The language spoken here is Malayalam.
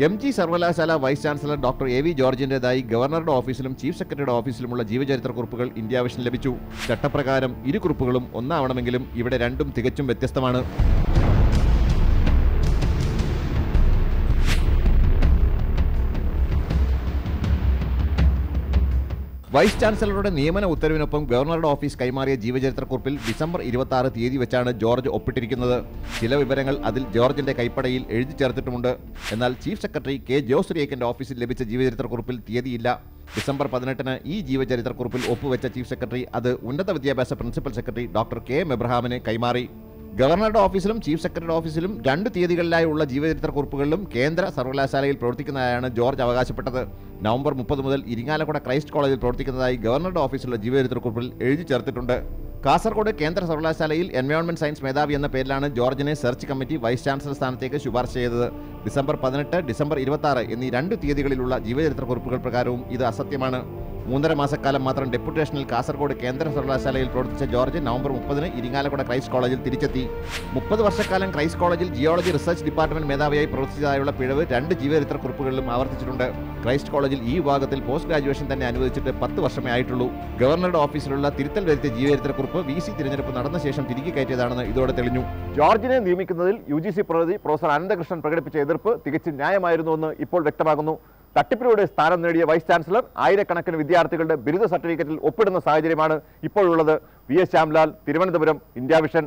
എം ജി സർവകലാശാല vice chancellor doctor A V ജോർജിന്റെതായി ഗവർണറുടെ ഓഫീസിലും ചീഫ് സെക്രട്ടറിയുടെ ഓഫീസിലുമുള്ള ജീവചരിത്ര കുറിപ്പുകൾ ഇന്ത്യ വിഷൻ ലഭിച്ചു. ചട്ടപ്രകാരം ഇരു കുറിപ്പുകളും ഒന്നാവണമെങ്കിലും ഇവിടെ രണ്ടും തികച്ചും വ്യത്യസ്തമാണ്. വൈസ് ചാൻസലറുടെ നിയമന ഉത്തരവിനൊപ്പം ഗവർണറുടെ ഓഫീസ് കൈമാറിയ ജീവചരിത്രക്കുറിപ്പിൽ ഡിസംബർ ഇരുപത്തി ആറ് തീയതി വെച്ചാണ് ജോർജ് ഒപ്പിട്ടിരിക്കുന്നത്. ചില വിവരങ്ങൾ അതിൽ ജോർജിന്റെ കൈപ്പടയിൽ എഴുതി ചേർത്തിട്ടുമുണ്ട്. എന്നാൽ ചീഫ് സെക്രട്ടറി കെ ജോസ് റിയേക്കന്റെ ഓഫീസിൽ ലഭിച്ച ജീവചരിത്രക്കുറിപ്പിൽ തീയതിയില്ല. ഡിസംബർ പതിനെട്ടിന് ഈ ജീവചരിത്രക്കുറിപ്പിൽ ഒപ്പുവെച്ച ചീഫ് സെക്രട്ടറി അത് ഉന്നത വിദ്യാഭ്യാസ principal secretary doctor K M എബ്രഹാമിന് കൈമാറി. ഗവർണറുടെ ഓഫീസിലും ചീഫ് സെക്രട്ടറി ഓഫീസിലും രണ്ട് തീയതികളിലായുള്ള ജീവചരിത്ര കുറിപ്പുകളിലും കേന്ദ്ര സർവകലാശാലയിൽ പ്രവർത്തിക്കുന്നതായാണ് ജോർജ് അവകാശപ്പെട്ടത്. നവംബർ മുപ്പത് മുതൽ ഇരിങ്ങാലക്കുട ക്രൈസ്റ്റ് കോളേജിൽ പ്രവർത്തിക്കുന്നതായി ഗവർണറുടെ ഓഫീസിലുള്ള ജീവചരിത്ര കുറിപ്പിൽ എഴുതി ചേർത്തിട്ടുണ്ട്. കാസർഗോഡ് കേന്ദ്ര സർവകലാശാലയിൽ എൻവയോൺമെന്റ് സയൻസ് മേധാവി എന്ന പേരിലാണ് ജോർജിനെ സെർച്ച് കമ്മിറ്റി വൈസ് ചാൻസലർ സ്ഥാനത്തേക്ക് ശുപാർശ ചെയ്തത്. ഡിസംബർ പതിനെട്ട് ഡിസംബർ ഇരുപത്തി എന്നീ രണ്ട് തീയതികളിലുള്ള ജീവചരിത്ര കുറിപ്പുകൾ പ്രകാരവും ഇത് അസത്യമാണ്. മൂന്നര മാസക്കാലം മാത്രം ഡെപ്യൂട്ടേഷനിൽ കാസർഗോഡ് കേന്ദ്ര സർവകലാശാലയിൽ പ്രവർത്തിച്ച ജോർജ് നവംബർ മുപ്പതിന് ഇരിങ്ങാലക്കുട ക്രൈസ്റ്റ് കോളേജിൽ തിരിച്ചെത്തി. മുപ്പത് വർഷക്കാലം ക്രൈസ്റ്റ് കോളേജിൽ ജിയോളജി റിസർച്ച് ഡിപ്പാർട്ട്മെന്റ് മേധാവിയായി പ്രവർത്തിച്ചതായുള്ള പിഴവ് രണ്ട് ജീവചരിത്ര കുറിപ്പുകളിലും ആവർത്തിച്ചിട്ടുണ്ട്. ക്രൈസ്റ്റ് കോളേജിൽ ഈ വിഭാഗത്തിൽ പോസ്റ്റ് ഗ്രാജുവേഷൻ തന്നെ അനുവദിച്ചിട്ട് പത്ത് വർഷമേ ആയിട്ടുള്ളൂ. ഗവർണറുടെ ഓഫീസിലുള്ള തിരുത്തൽ വരുത്തിയ ജീവചരിത്ര കുറിപ്പ് വി സി തിരഞ്ഞെടുപ്പ് നടന്ന ശേഷം തിരികെ കയറ്റിയതാണെന്ന് ഇതോടെ തെളിഞ്ഞു. ജോർജിനെ നിയമിക്കുന്നതിൽ യു ജി സി പ്രതിനിധി പ്രൊഫസർ അനന്തകൃഷ്ണൻ പ്രകടിപ്പിച്ച എതിർപ്പ് തികച്ചും ന്യായമായിരുന്നുവെന്ന് ഇപ്പോൾ വ്യക്തമാകുന്നു. തട്ടിപ്പിലൂടെ സ്ഥാനം നേടിയ വൈസ് ചാൻസലർ ആയിരക്കണക്കിന് വിദ്യാർത്ഥികളുടെ ബിരുദ സർട്ടിഫിക്കറ്റിൽ ഒപ്പിടുന്ന സാഹചര്യമാണ് ഇപ്പോഴുള്ളത് V S Shyamlal Thiruvananthapuram India vision.